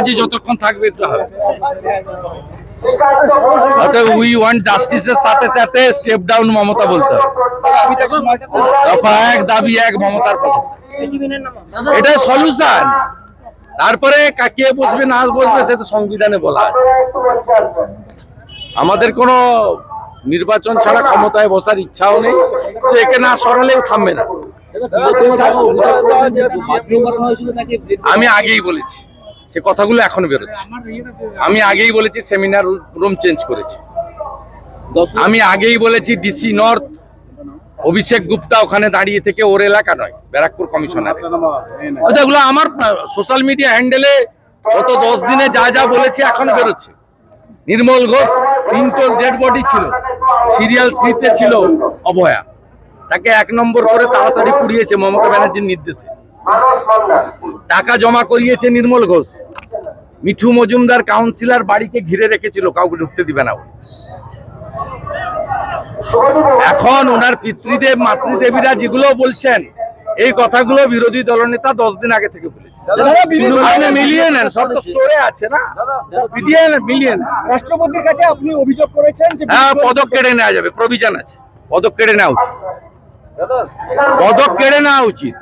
ব্যানার্জি যতক্ষণ থাকবে একটু হবে। উই ওয়ান্ট জাস্টিসের সাথে সাথে স্টেপ ডাউন মমতা বলতে হবে। দফা এক দাবি এক মমতার এটাই সলিউশন তারপরে কা- কে বসবে না বসবে সে তো সংবিধানে বলা আছে। আমাদের কোনো নির্বাচন ছাড়া ক্ষমতায় বসার ইচ্ছাও নেই। তো একে না সরালেও থামবে না। আমি আগেই বলেছি। সে কথাগুলো এখন বেরোচ্ছে। আমি আগেই বলেছি সেমিনার রুম চেঞ্জ করেছি। আমি আগেই বলেছি ডিসি নর্থ অভিষেক গুপ্তা ওখানে দাঁড়িয়ে থেকে ওর এলাকা নয়, ব্যারাকপুর কমিশনার। ওগুলো আমার সোশ্যাল মিডিয়া হ্যান্ডেলে গত দশ দিনে যা যা বলেছি এখন বেরোচ্ছে। নির্মল ঘোষ তিনটে ডেড বডি ছিল। সিরিয়াল থ্রিতে ছিল অভয়া তাকে এক নম্বর করে তাড়াতাড়ি পুড়িয়েছে মমতা ব্যানার্জির নির্দেশে। টাকা জমা করিয়েছে নির্মল ঘোষ। মিঠু মজুমদার কাউন্সিলর বাড়িকে ঘিরে রেখেছিল কাউকে ঢুকতে দিবে না এখন ওনার পিতৃদেব মাতৃদেবীরা যেগুলো বলছেন এই কথাগুলো বিরোধী দলনেতা দশ দিন আগে থেকে বলেছে। আপনি মিলিয়ে নেন সব তো স্টোরে আছে না? মিলিয়ে নেন মিলিয়ে নেন। রাষ্ট্রপতির কাছে আপনি অভিযোগ করেছেন যে হ্যাঁ পদক কেড়ে নেওয়া যাবে প্রভিজন আছে পদক কেড়ে নেওয়া উচিত। পদক কেড়ে নেওয়া উচিত।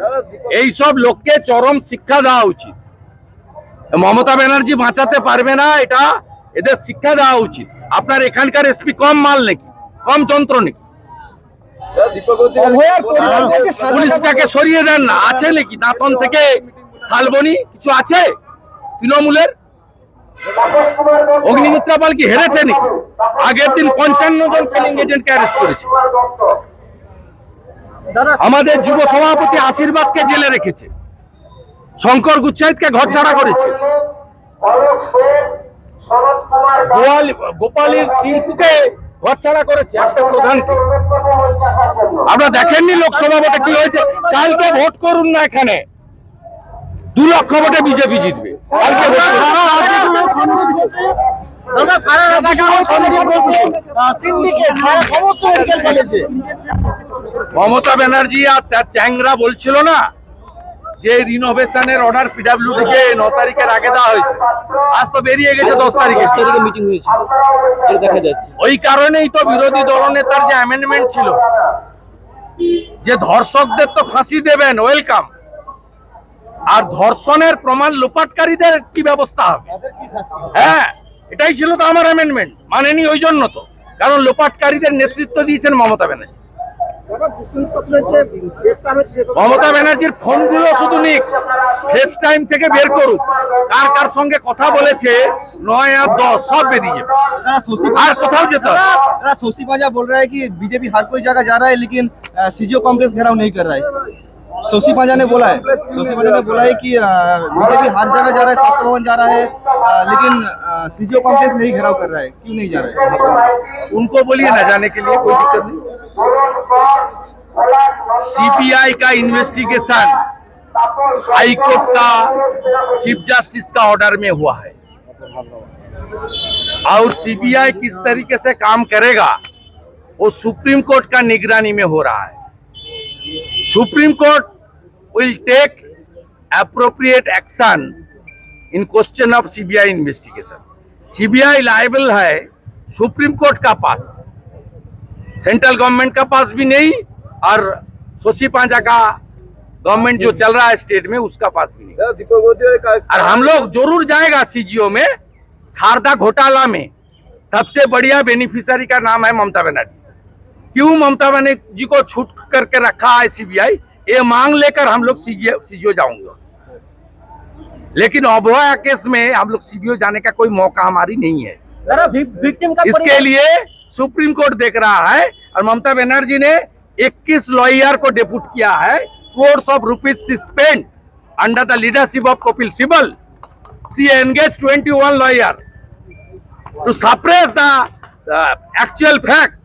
এই সব লোককে চরম শিক্ষা দেওয়া উচিত। মমতা ব্যানার্জি বাঁচাতে পারবে না, এটা এদের শিক্ষা দেওয়া উচিত। আপনার এখানকার এসপি কম মাল নাকি? কম যন্ত্র নাকি? পুলিশটাকে সরিয়ে দেন না। আছে নাকি? দাঁতন থেকে শালবনি? কিছু আছে? তৃণমূলের? অগ্নিমিত্রা পাল কি হেরেছে নাকি? আগের দিন পঞ্চান্ন জন এজেন্টকে অ্যারেস্ট করেছে। আমাদের যুব সভাপতি আশীর্বাদকে জেলে রেখেছে। শঙ্কর গুচ্ছাইতকে ঘর ছাড়া করেছে। গোপালীর টিঙ্কুকে ঘর ছাড়া করেছে একটা প্রধানকে। আপনারা দেখেননি লোকসভা ভোটে কি হয়েছে। কালকে ভোট করুন না এখানে। দু লক্ষ ভোটে বিজেপি জিতবে। কালকে ভোট। দাদা সারা রাজ্যে সিন্ডিকেট সারা সমস্ত মেডিকেল কলেজে মমতা ব্যানার্জি আর তার চ্যাংরা বলছিল না যে রিনোভেশনের অর্ডার পিডাব্লিউডি কে ন তারিখের আগে দেওয়া হয়েছে। আজ তো বেরিয়ে গেছে দশ তারিখে। মিটিং হয়েছে। দেখা যাচ্ছে। ওই কারণেই তো বিরোধী দলনেতার যে অ্যামেন্ডমেন্ট ছিল যে ধর্ষকদের তো ফাঁসি দেবেন ওয়েলকাম আর ধর্ষণের প্রমাণ লোপাটকারীদের কি ব্যবস্থা হবে? হ্যাঁ এটাই ছিল তো আমার অ্যামেন্ডমেন্ট মানেনি ওই জন্য তো কারণ লোপাটকারীদের নেতৃত্ব দিয়েছেন মমতা ব্যানার্জি দাদা বিশ্বজিৎ পাত্রের যে গ্রেপ্তার হয়েছে সে কথা- মমতা ব্যানার্জির ফোনগুলো শুধু নিক ফেস টাইম থেকে বের করুক কার কার সঙ্গে কথা বলেছে নয় আর দশ সব বেরিয়ে যাবে दादा सोसी আর কোথাও যেতে হবে না। दादा सोसी पाजा बोल रहा है कि बीजेपी हर कोई जगह जा रहा है लेकिन सीजीओ कॉम्प्लेक्स घेराव नहीं कर रहा है सोसी पाजा ने बोला है सोसी पाजा ने बोला है कि बीजेपी हर जगह जा रहा है स्वास्थ्य भवन जा रहा है अ, लेकिन सीजीओ कॉम्प्लेक्स नहीं घेराव कर रहा है, क्यों नहीं जा रहा है? उनको बोलिए ना जाने के लिए, कोई दिक्कत नहीं। सीबीआई का इन्वेस्टिगेशन हाई कोर्ट का चीफ जस्टिस का ऑर्डर में हुआ है। और सीबीआई किस तरीके से काम करेगा, वो सुप्रीम कोर्ट का निगरानी में हो रहा है। Supreme court will take appropriate action in question of CBI investigation CBI liable है सुप्रीम कोर्ट का पास। सेंट्रल गवर्नमेंट का पास भी नहीं और सोशी पांजा का गवर्नमेंट जो चल रहा है स्टेट में उसका पास भी नहीं। और हम लोग ज़रूर जाएगा सीजीओ में शारदा घोटाला में। सबसे बढ़िया बेनिफिशियरी का नाम है ममता बनर्जी। क्यों ममता बनर्जी को छूट करके रखा है सीबीआई ये मांग लेकर हम लोग सीजीओ सीजीओ जाऊँगे। लेकिन अभया केस में हम लोग सीबीओ जाने का कोई मौका हमारी नहीं है। विक्टिम का इसके लिए सुप्रीम कोर्ट देख रहा है और ममता बनर्जी ने 21 लॉयर को डेपुट किया है। Crores of rupees suspend. Under the leadership of Kapil Sibal see engage 21 lawyer. To suppress the actual fact